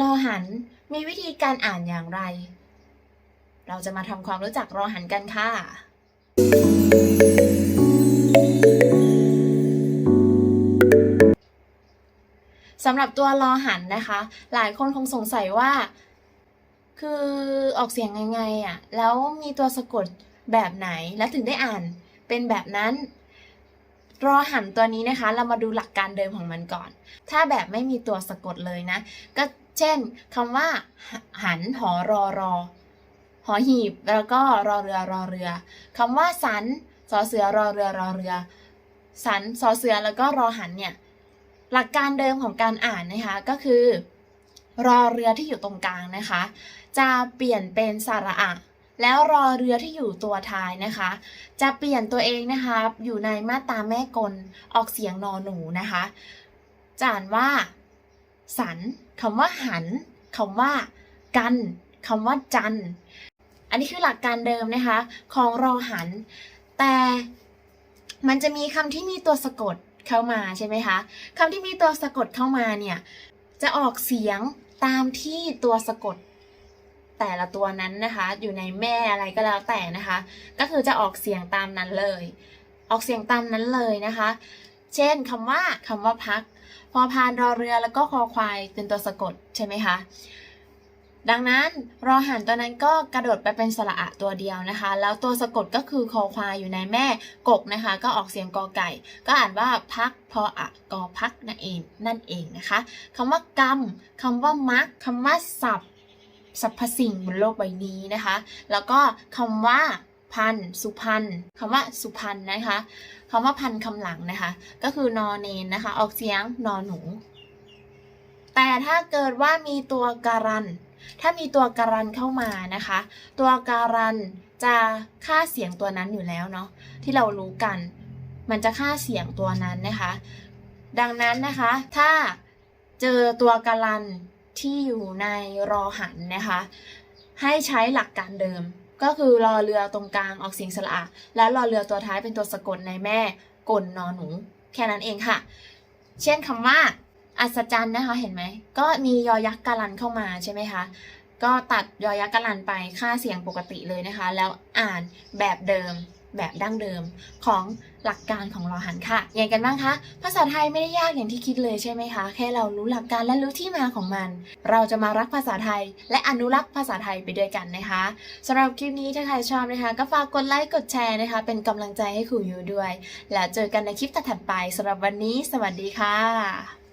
รอหันมีวิธีการอ่านอย่างไร เราจะมาทำความรู้จักรอหันกันค่ะ สำหรับตัวรอหันนะคะ หลายคนคงสงสัยว่า คือออกเสียงยังไงอะ่ะ แล้วมีตัวสะกดแบบไหน แล้วถึงได้อ่านเป็นแบบนั้นรอหันตัวนี้นะคะ เรามาดูหลักการเดิมของมันก่อน ถ้าแบบไม่มีตัวสะกดเลยนะ ก็ เช่นคำว่า หันหอรอรอหอหีบแล้วก็รอเรือรอเรือคำว่าสันสอเสือรอเรือรอเรือ สันสอเสือแล้วก็รอหันเนี่ยหลักการเดิมของการอ่านนะคะก็คือ รอเรือที่อยู่ตรงกลางนะคะ จะเปลี่ยนเป็นสระอะแล้วรอเรือที่อยู่ตัวท้ายนะคะ จะเปลี่ยนตัวเองนะคะ อยู่ในมาตราแม่กลออกเสียงนอหนูนะคะจะอ่านว่า สันคำว่าหันคำว่า กันคำว่าจัน อันนี้คือหลักการเดิมนะคะ ของรอหัน แต่มันจะมีคำที่มีตัวสะกดเข้ามาใช่ไหมคะคำที่มีตัวสะกดเข้ามาเนี่ยจะออกเสียงตามที่ตัวสะกด แต่ละตัวนั้นนะคะ อยู่ในแม่อะไรก็แล้วแต่นะคะ ก็คือจะออกเสียงตามนั้นเลย ออกเสียงตามนั้นเลยนะคะ เช่นคำว่าคำว่าพัก พอพานรอเรือแล้วก็คอควายเป็นตัวสะกดใช่ไหมคะดังนั้นรอหันตัวนั้นก็กระโดดไปเป็นสระอะตัวเดียวนะคะ แล้วตัวสะกดก็คือคอควายอยู่ในแม่กกนะคะ ก็ออกเสียงกอไก่ ก็อ่านว่าพักพออะกอพักนั่นเองนั่นเองนะคะคำว่ากรรมคำว่ามักคำว่าสับสรรพสิ่งบนโลกใบนี้นะคะ แล้วก็คำว่า พันสุพันคำว่าสุพันนะคะคำว่าพันคำหลังนะคะ ก็คือนอเนนนะคะ ออกเสียงนอหนู แต่ถ้าเกิดว่ามีตัวการัน ถ้ามีตัวการันเข้ามานะคะ ตัวการันจะค่าเสียงตัวนั้นอยู่แล้วเนาะที่เรารู้กัน มันจะค่าเสียงตัวนั้นนะคะ ดังนั้นนะคะ ถ้าเจอตัวการันที่อยู่ในรอหันนะคะ ให้ใช้หลักการเดิม ก็คือรอเรือตรงกลางออกเสียงสระแล้วรอเรือตัวท้ายเป็นตัวสะกดในแม่กลนอหนู แค่นั้นเองค่ะ เช่นคำว่า อัศจรรย์นะคะเห็นไหม ก็มียอยักษ์กาลันเข้ามาใช่ไหมคะก็ตัดยอยักษ์กาลันไปค่าเสียงปกติเลยนะคะ แล้วอ่านแบบเดิม แบบดั้งเดิมของหลักการของรอหันค่ะยังไงกันบ้างคะ ภาษาไทยไม่ได้ยากอย่างที่คิดเลยใช่ไหมคะ แค่เรารู้หลักการและรู้ที่มาของมัน เราจะมารักภาษาไทย และอนุรักษ์ภาษาไทยไปด้วยกันนะคะสำหรับคลิปนี้ถ้าใครชอบนะคะ ก็ฝากกดไลค์กดแชร์นะคะ เป็นกำลังใจให้ครูยูด้วย แล้วเจอกันในคลิปถัดไปสำหรับวันนี้ สวัสดีค่ะ